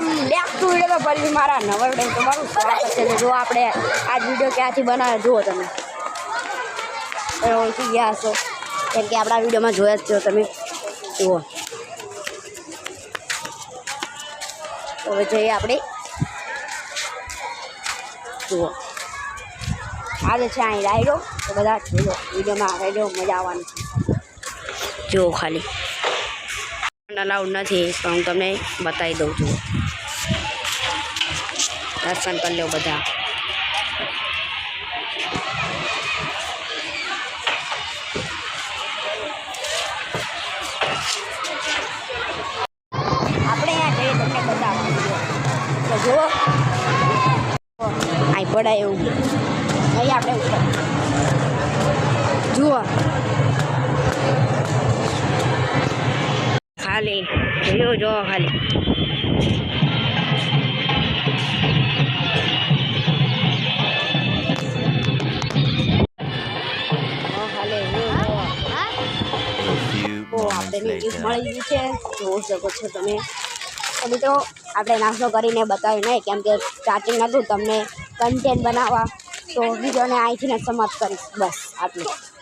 Next video ફરી મારા નવા વીડિયો તમારું સ્વાગત છે. જો આપણે આ વીડિયો ક્યાંથી બનાવે જુઓ તમે. ઓળખી ગયા હશો. કેમ કે આપણા વિડીયોમાં જોયા જ છો તમે. જુઓ. હવે જઈએ આપણે. જુઓ. આજે છે અહીં રાઈડો તો બધા જોયો વિડીયોમાં રાઈડો મજા આવવાની છે. જુઓ ખાલી. અલાઉડ નથી પણ હું તમને બતાવી દઉં છું દર્શન કરી લો બધા આપણે અહીંયા જઈએ તમને બતાવવાનું તો જુઓ અહીં પડાય એવું અહીં આપણે ઉપર ખાલી જોયો જો ખાલી જો ખાલી view જુઓ. A few તો moments આપણે મળી ગયું છે. જોઈ શકો છો તમે. તો આપણે નાસ્તો કરીને બતાવ્યું નહીં, કેમ કે સ્ટાર્ટિંગ હતું તમને કન્ટેન્ટ બનાવવા. તો વિડીયોને અહીંથી સમાપ્ત કરીશ. બસ, આટલું.